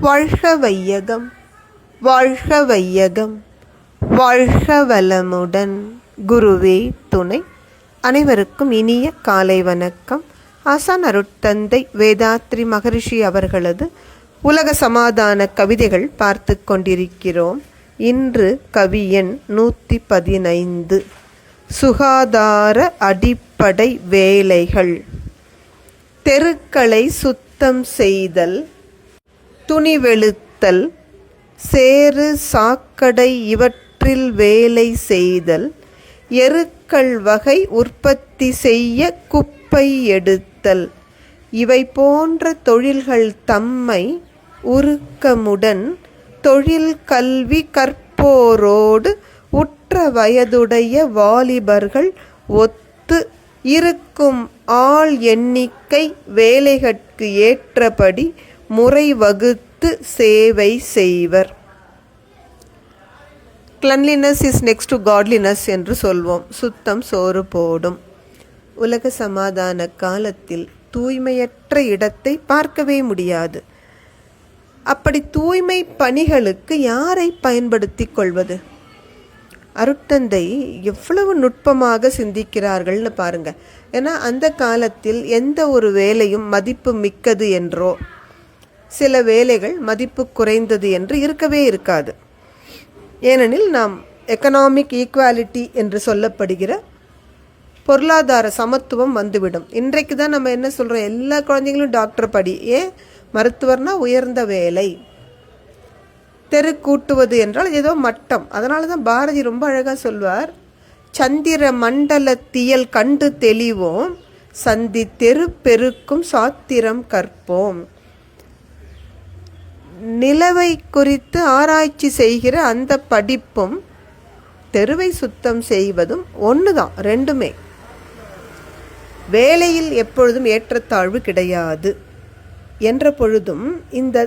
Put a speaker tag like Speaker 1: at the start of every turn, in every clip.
Speaker 1: வாழ்க வையகம் வாழ்க வையகம் வாழ்க வளமுடன் குருவே துணை. அனைவருக்கும் இனிய காலை வணக்கம். ஆசான் அருட்தந்தை வேதாத்ரி மகரிஷி அவர்களது உலக சமாதான கவிதைகள் பார்த்து கொண்டிருக்கிறோம். இன்று கவியன் நூற்றி பதினைந்து. சுகாதார அடிப்படை வேலைகள். தெருக்களை சுத்தம் செய்தல் துணிவெளுத்தல் சேறு சாக்கடை இவற்றில் வேலை செய்தல் எருக்கள் வகை உற்பத்தி செய்ய குப்பை எடுத்தல். இவை போன்ற தொழில்கள் தம்மை உருக்கமுடன் தொழில் கல்வி கற்போரோடு உற்ற வயதுடைய வாலிபர்கள் ஒத்து இருக்கும் ஆள் எண்ணிக்கை வேலைகட்கு ஏற்றபடி முறை வகுத்து சேவை செய்வர். Cleanliness is next to godliness என்று சொல்வோம். சுத்தம் சோறு போடும். உலக சமாதான காலத்தில் தூய்மையற்ற இடத்தை பார்க்கவே முடியாது. அப்படி தூய்மை பணிகளுக்கு யாரை பயன்படுத்தி கொள்வது? அருட்தந்தை எவ்வளவு நுட்பமாக சிந்திக்கிறார்கள்னு பாருங்க. ஏன்னா அந்த காலத்தில் எந்த ஒரு வேலையும் மதிப்பு மிக்கது என்றோ சில வேலைகள் மதிப்பு குறைந்தது என்று இருக்கவே இருக்காது. ஏனெனில் நாம் எக்கனாமிக் ஈக்குவாலிட்டி என்று சொல்லப்படுகிற பொருளாதார சமத்துவம் வந்துவிடும். இன்றைக்கு தான் நம்ம என்ன சொல்கிறோம் எல்லா குழந்தைங்களும் டாக்டர் படி. ஏன்? மருத்துவர்னா உயர்ந்த வேலை. தெரு கூட்டுவது என்றால் ஏதோ மட்டம். அதனால தான் பாரதி ரொம்ப அழகாக சொல்வார் சந்திர மண்டலத்தியல் கண்டு தெளிவோம் சந்தி தெரு பெருக்கும் சாத்திரம் கற்போம். நிலவை குறித்து ஆராய்ச்சி செய்கிற அந்த படிப்பும் தெருவை சுத்தம் செய்வதும் ஒன்று தான் ரெண்டுமே. வேலையில் எப்பொழுதும் ஏற்றத்தாழ்வு கிடையாது என்ற பொழுதும் இந்த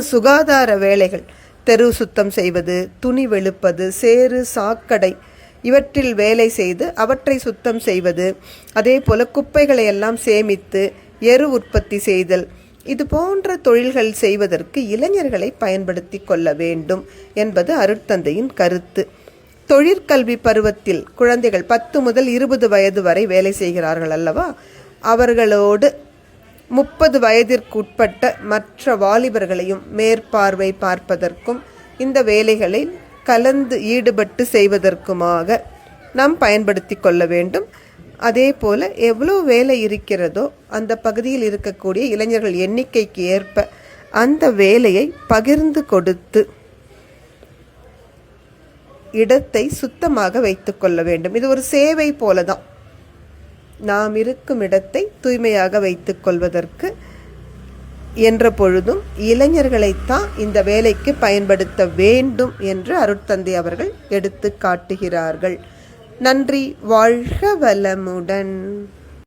Speaker 1: சுகாதார வேலைகள் தெரு சுத்தம் செய்வது துணி வெளுப்பது சேறு சாக்கடை இவற்றில் வேலை செய்து அவற்றை சுத்தம் செய்வது அதே போல குப்பைகளை எல்லாம் சேமித்து எரு உற்பத்தி செய்தல் இது போன்ற தொழில்கள் செய்வதற்கு இளைஞர்களை பயன்படுத்தி கொள்ள வேண்டும் என்பது அருட்தந்தையின் கருத்து. தொழிற்கல்வி பருவத்தில் குழந்தைகள் பத்து முதல் இருபது வயது வரை வேலை செய்கிறார்கள் அல்லவா? அவர்களோடு முப்பது வயதிற்குட்பட்ட மற்ற வாலிபர்களையும் மேற்பார்வை பார்ப்பதற்கும் இந்த வேலைகளை கலந்து ஈடுபட்டு செய்வதற்குமாக நாம் பயன்படுத்தி கொள்ள வேண்டும். அதே போல் எவ்வளோ வேலை இருக்கிறதோ அந்த பகுதியில் இருக்கக்கூடிய இளைஞர்கள் எண்ணிக்கைக்கு ஏற்ப அந்த வேலையை பகிர்ந்து கொடுத்து இடத்தை சுத்தமாக வைத்துக்கொள்ள வேண்டும். இது ஒரு சேவை போல தான் நாம் இருக்கும் இடத்தை தூய்மையாக வைத்துக் கொள்வதற்கு என்ற பொழுதும் இளைஞர்களைத்தான் இந்த வேலைக்கு பயன்படுத்த வேண்டும் என்று அருட்தந்தை அவர்கள் எடுத்து காட்டுகிறார்கள். நன்றி வாழ்க வளமுடன்.